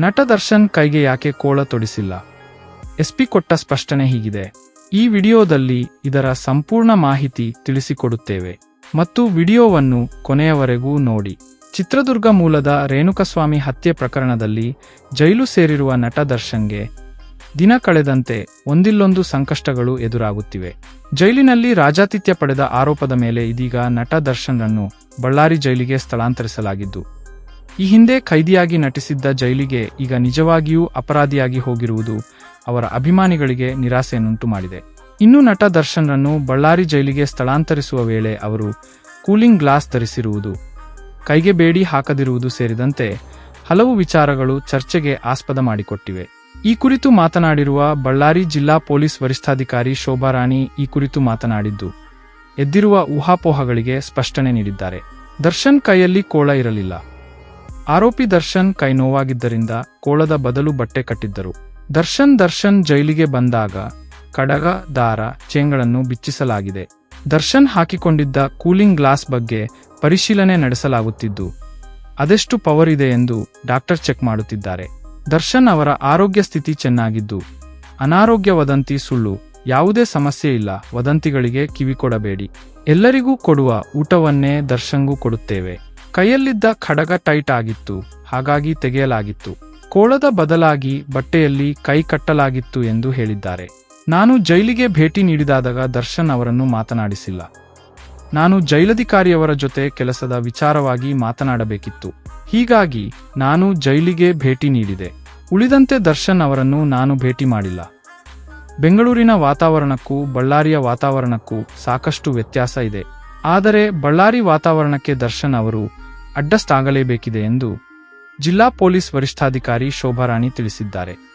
ನಟ ದರ್ಶನ್ ಕೈಗೆ ಯಾಕೆ ಕೋಳ ತೊಡಿಸಿಲ್ಲ? ಎಸ್ಪಿ ಕೊಟ್ಟ ಸ್ಪಷ್ಟನೆ ಹೀಗಿದೆ. ಈ ವಿಡಿಯೋದಲ್ಲಿ ಇದರ ಸಂಪೂರ್ಣ ಮಾಹಿತಿ ತಿಳಿಸಿಕೊಡುತ್ತೇವೆ. ಮತ್ತು ವಿಡಿಯೋವನ್ನು ಕೊನೆಯವರೆಗೂ ನೋಡಿ. ಚಿತ್ರದುರ್ಗ ಮೂಲದ ರೇಣುಕಸ್ವಾಮಿ ಹತ್ಯೆ ಪ್ರಕರಣದಲ್ಲಿ ಜೈಲು ಸೇರಿರುವ ನಟ ದರ್ಶನ್ಗೆ ದಿನ ಕಳೆದಂತೆ ಒಂದಿಲ್ಲೊಂದು ಸಂಕಷ್ಟಗಳು ಎದುರಾಗುತ್ತಿವೆ. ಜೈಲಿನಲ್ಲಿ ರಾಜಾತಿಥ್ಯ ಪಡೆದ ಆರೋಪದ ಮೇಲೆ ಇದೀಗ ನಟ ದರ್ಶನ್ರನ್ನು ಬಳ್ಳಾರಿ ಜೈಲಿಗೆ ಸ್ಥಳಾಂತರಿಸಲಾಗಿದ್ದು ಈ ಹಿಂದೆ ಖೈದಿಯಾಗಿ ನಟಿಸಿದ್ದ ಜೈಲಿಗೆ ಈಗ ನಿಜವಾಗಿಯೂ ಅಪರಾಧಿಯಾಗಿ ಹೋಗಿರುವುದು ಅವರ ಅಭಿಮಾನಿಗಳಿಗೆ ನಿರಾಸೆಯನ್ನುಂಟು ಮಾಡಿದೆ. ಇನ್ನು ನಟ ದರ್ಶನ್ರನ್ನು ಬಳ್ಳಾರಿ ಜೈಲಿಗೆ ಸ್ಥಳಾಂತರಿಸುವ ವೇಳೆ ಅವರು ಕೂಲಿಂಗ್ ಗ್ಲಾಸ್ ಧರಿಸಿರುವುದು, ಕೈಗೆ ಬೇಡಿ ಹಾಕದಿರುವುದು ಸೇರಿದಂತೆ ಹಲವು ವಿಚಾರಗಳು ಚರ್ಚೆಗೆ ಆಸ್ಪದ ಮಾಡಿಕೊಟ್ಟಿವೆ. ಈ ಕುರಿತು ಮಾತನಾಡಿರುವ ಬಳ್ಳಾರಿ ಜಿಲ್ಲಾ ಪೊಲೀಸ್ ವರಿಷ್ಠಾಧಿಕಾರಿ ಶೋಭಾರಾಣಿ ಈ ಕುರಿತು ಮಾತನಾಡಿದ್ದು, ಎದ್ದಿರುವ ಊಹಾಪೋಹಗಳಿಗೆ ಸ್ಪಷ್ಟನೆ ನೀಡಿದ್ದಾರೆ. ದರ್ಶನ್ ಕೈಯಲ್ಲಿ ಕೋಳ ಇರಲಿಲ್ಲ. ಆರೋಪಿ ದರ್ಶನ್ ಕೈ ನೋವಾಗಿದ್ದರಿಂದ ಕೋಳದ ಬದಲು ಬಟ್ಟೆ ಕಟ್ಟಿದ್ದರು. ದರ್ಶನ್ ದರ್ಶನ್ ಜೈಲಿಗೆ ಬಂದಾಗ ಕಡಗ, ದಾರ, ಚೇಂಗಳನ್ನು ಬಿಚ್ಚಿಸಲಾಗಿದೆ. ದರ್ಶನ್ ಹಾಕಿಕೊಂಡಿದ್ದ ಕೂಲಿಂಗ್ ಗ್ಲಾಸ್ ಬಗ್ಗೆ ಪರಿಶೀಲನೆ ನಡೆಸಲಾಗುತ್ತಿದ್ದು, ಅದೆಷ್ಟು ಪವರ್ ಇದೆ ಎಂದು ಡಾಕ್ಟರ್ ಚೆಕ್ ಮಾಡುತ್ತಿದ್ದಾರೆ. ದರ್ಶನ್ ಅವರ ಆರೋಗ್ಯ ಸ್ಥಿತಿ ಚೆನ್ನಾಗಿದ್ದು, ಅನಾರೋಗ್ಯ ವದಂತಿ ಸುಳ್ಳು, ಯಾವುದೇ ಸಮಸ್ಯೆ ಇಲ್ಲ, ವದಂತಿಗಳಿಗೆ ಕಿವಿಕೊಡಬೇಡಿ. ಎಲ್ಲರಿಗೂ ಕೊಡುವ ಊಟವನ್ನೇ ದರ್ಶನ್ಗೂ ಕೊಡುತ್ತೇವೆ. ಕೈಯಲ್ಲಿದ್ದ ಖಡಗ ಟೈಟ್ ಆಗಿತ್ತು, ಹಾಗಾಗಿ ತೆಗೆಯಲಾಗಿತ್ತು. ಕೋಳದ ಬದಲಾಗಿ ಬಟ್ಟೆಯಲ್ಲಿ ಕೈ ಕಟ್ಟಲಾಗಿತ್ತು ಎಂದು ಹೇಳಿದ್ದಾರೆ. ನಾನು ಜೈಲಿಗೆ ಭೇಟಿ ನೀಡಿದಾದಾಗ ದರ್ಶನ್ ಅವರನ್ನು ಮಾತನಾಡಿಸಿಲ್ಲ. ನಾನು ಜೈಲಧಿಕಾರಿಯವರ ಜೊತೆ ಕೆಲಸದ ವಿಚಾರವಾಗಿ ಮಾತನಾಡಬೇಕಿತ್ತು. ಹೀಗಾಗಿ ನಾನು ಜೈಲಿಗೆ ಭೇಟಿ ನೀಡಿದೆ. ಉಳಿದಂತೆ ದರ್ಶನ್ ಅವರನ್ನು ನಾನು ಭೇಟಿ ಮಾಡಿಲ್ಲ. ಬೆಂಗಳೂರಿನ ವಾತಾವರಣಕ್ಕೂ ಬಳ್ಳಾರಿಯ ವಾತಾವರಣಕ್ಕೂ ಸಾಕಷ್ಟು ವ್ಯತ್ಯಾಸ ಇದೆ. ಆದರೆ ಬಳ್ಳಾರಿ ವಾತಾವರಣಕ್ಕೆ ದರ್ಶನ್ ಅವರು ಅಡ್ಡಸ್ಟಾಗಲೇಬೇಕಿದೆ ಎಂದು ಜಿಲ್ಲಾ ಪೊಲೀಸ್ ವರಿಷ್ಠಾಧಿಕಾರಿ ಶೋಭಾರಾಣಿ ತಿಳಿಸಿದ್ದಾರೆ.